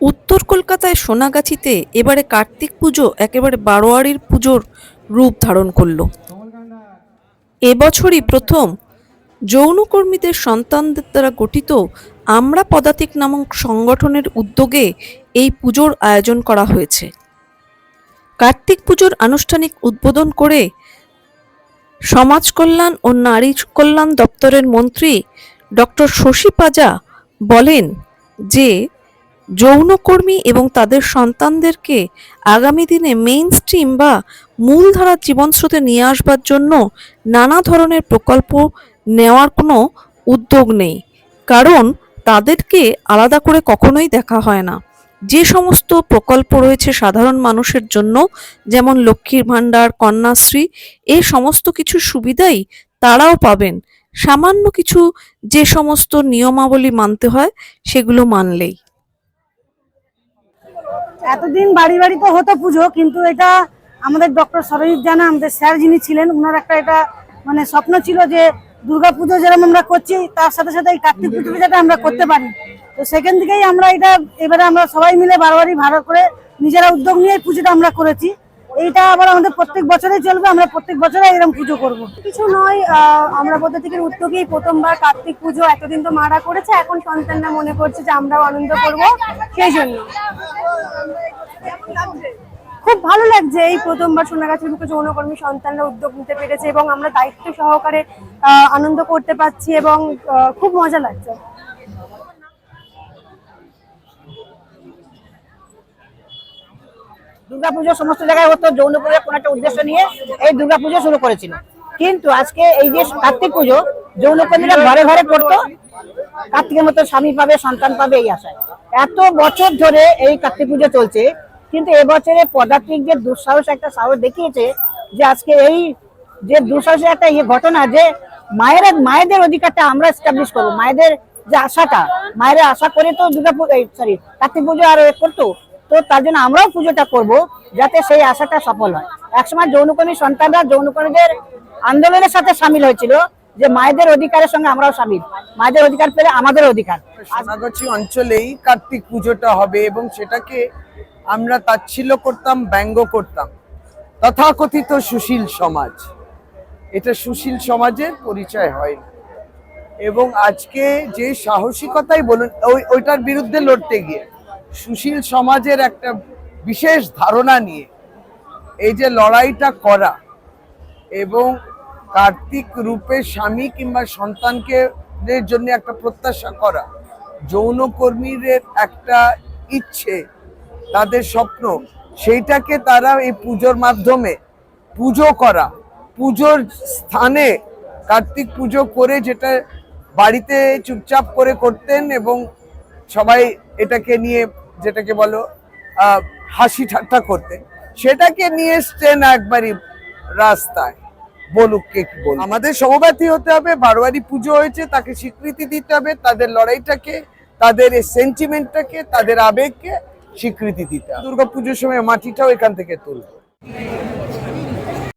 উত্তর কলকাতায় সোনাগাছিতে এবারে কার্তিক পুজো একেবারে বারোয়ারির পুজোর রূপ ধারণ করল। এবছরই প্রথম যৌনকর্মীদের সন্তানদের দ্বারা গঠিত আমরা পদাতিক নামক সংগঠনের উদ্যোগে এই পুজোর আয়োজন করা হয়েছে। কার্তিক পুজোর আনুষ্ঠানিক উদ্বোধন করে সমাজ কল্যাণ ও নারী কল্যাণ দপ্তরের মন্ত্রী ডক্টর শশী পাজা বলেন যে যৌনকর্মী এবং তাদের সন্তানদেরকে আগামী দিনে মেইন স্ট্রিম বা মূলধারার জীবনস্রোতে নিয়ে আসবার জন্য নানা ধরনের প্রকল্প নেওয়ার কোনো উদ্যোগ নেই। কারণ তাদেরকে আলাদা করে কখনোই দেখা হয় না। যে সমস্ত প্রকল্প রয়েছে সাধারণ মানুষের জন্য, যেমন লক্ষ্মীর ভাণ্ডার, কন্যাশ্রী এই সমস্ত কিছু সুবিধাই তারাও পাবেন। সামান্য কিছু যে সমস্ত নিয়মাবলী মানতে হয়, সেগুলো মানলেই। এতদিন বাড়ি বাড়ি তো হতো পুজো, কিন্তু এটা আমাদের ডক্টর সরজিৎ জানা, আমাদের স্যার যিনি ছিলেন ওনার একটা এটা মানে স্বপ্ন ছিল যে দুর্গা পুজো যেরকম আমরা করছি, তার সাথে সাথে এই কার্তিক পুজো যাতে আমরা করতে পারি। তো সেখান থেকেই আমরা এটা, এবারে আমরা সবাই মিলে বারবারই ভাড়া করে নিজেরা উদ্যোগ নিয়ে পুজোটা আমরা করেছি। এইটা আবার আমাদের প্রত্যেক বছরেই চলবে, আমরা প্রত্যেক বছরে এরকম পুজো করব। কিছু নয় আমরা পদ্ধতির উদ্যোগেই প্রথমবার কার্তিক পুজো এতদিন তো মারা করেছে, এখন সন্তানরা মনে করছে যে আমরাও আনন্দ করব সেই জন্য। খুব ভালো লাগছে এই প্রথমবার সোনাগাছির বুকে যৌনকর্মী সন্তানরা উদ্যোগ নিতে পেরেছে এবং আমরা দায়িত্ব সহকারে আনন্দ করতে পারছি এবং খুব মজা লাগছে। দুর্গাপুজো সমস্ত জায়গায় হতো যৌন পুজোর কোন একটা উদ্দেশ্য নিয়ে এই দুর্গাপুজো শুরু করেছিল। কিন্তু আজকে এই যে কার্তিক পুজো, যৌনকর্মীরা ঘরে ঘরে করতো কার্তিকের মতো স্বামী পাবে, সন্তান পাবে এই আশায়। এত বছর ধরে এই কার্তিক পুজো চলছে কিন্তু এবছরে পদাতিক যে দুঃসাহস একটা সাহস দেখিয়েছে যে আজকে এই যে দুঃসাহসের একটা ইয়ে ঘটনা যে মায়ের মায়েদের অধিকারটা আমরা এস্টাবলিশ করব। মায়েদের যে আশাটা, মায়ের আশা করে তো দুর্গা সরি কার্তিক পুজো আর করতো, তো তার জন্য আমরাও পুজোটা করব যাতে সেই আশাটা সফল হয়। একসময় যৌনকর্মী সন্তানরা যৌনকর্মীদের আন্দোলনের সাথে সামিল হয়েছিল যে মায়েদের অধিকারের সঙ্গে আমরাও সামিল। মায়েদের অধিকার পেলে আমাদের অধিকার। সোনাগাছি অঞ্চলেই কার্তিক পুজোটা হবে এবং সেটাকে আমরা তাচ্ছিল্য করতাম, ব্যঙ্গ করতাম। তথাকথিত সুশীল সমাজ। এটা সুশীল সমাজের পরিচয় হয় এবং আজকে যে সাহসিকতাই বলুন, ওই, ওইটার বিরুদ্ধে লড়তে গিয়ে সুশীল সমাজের একটা বিশেষ ধারণা নিয়ে এই যে লড়াইটা করা এবং কার্তিক রূপে স্বামী কিংবা সন্তানকে জন্য একটা প্রত্যাশা করা, যৌনকর্মীদের একটা ইচ্ছে তাদের স্বপ্ন। সেইটাকে তারা এই পুজোর মাধ্যমে পুজো করা। পুজোর স্থানে কার্তিক পুজো করে যেটা বাড়িতে চুপচাপ করে করতেন এবং সবাই এটাকে নিয়ে যেটাকে বলো হাসি ঠাট্টা করতেন। সেটাকে নিয়ে এসছেন একবারই রাস্তায়। বলুক কে কি বলুক আমাদের সমব্যথী হতে হবে, বারোয়ারি পুজো হয়েছে, তাকে স্বীকৃতি দিতে হবে, তাদের লড়াইটাকে, তাদের সেন্টিমেন্টটাকে তাদের আবেগকে স্বীকৃতি দিতে দুর্গাপুজোর সময় মাটিটাও এখান থেকে তুলবে।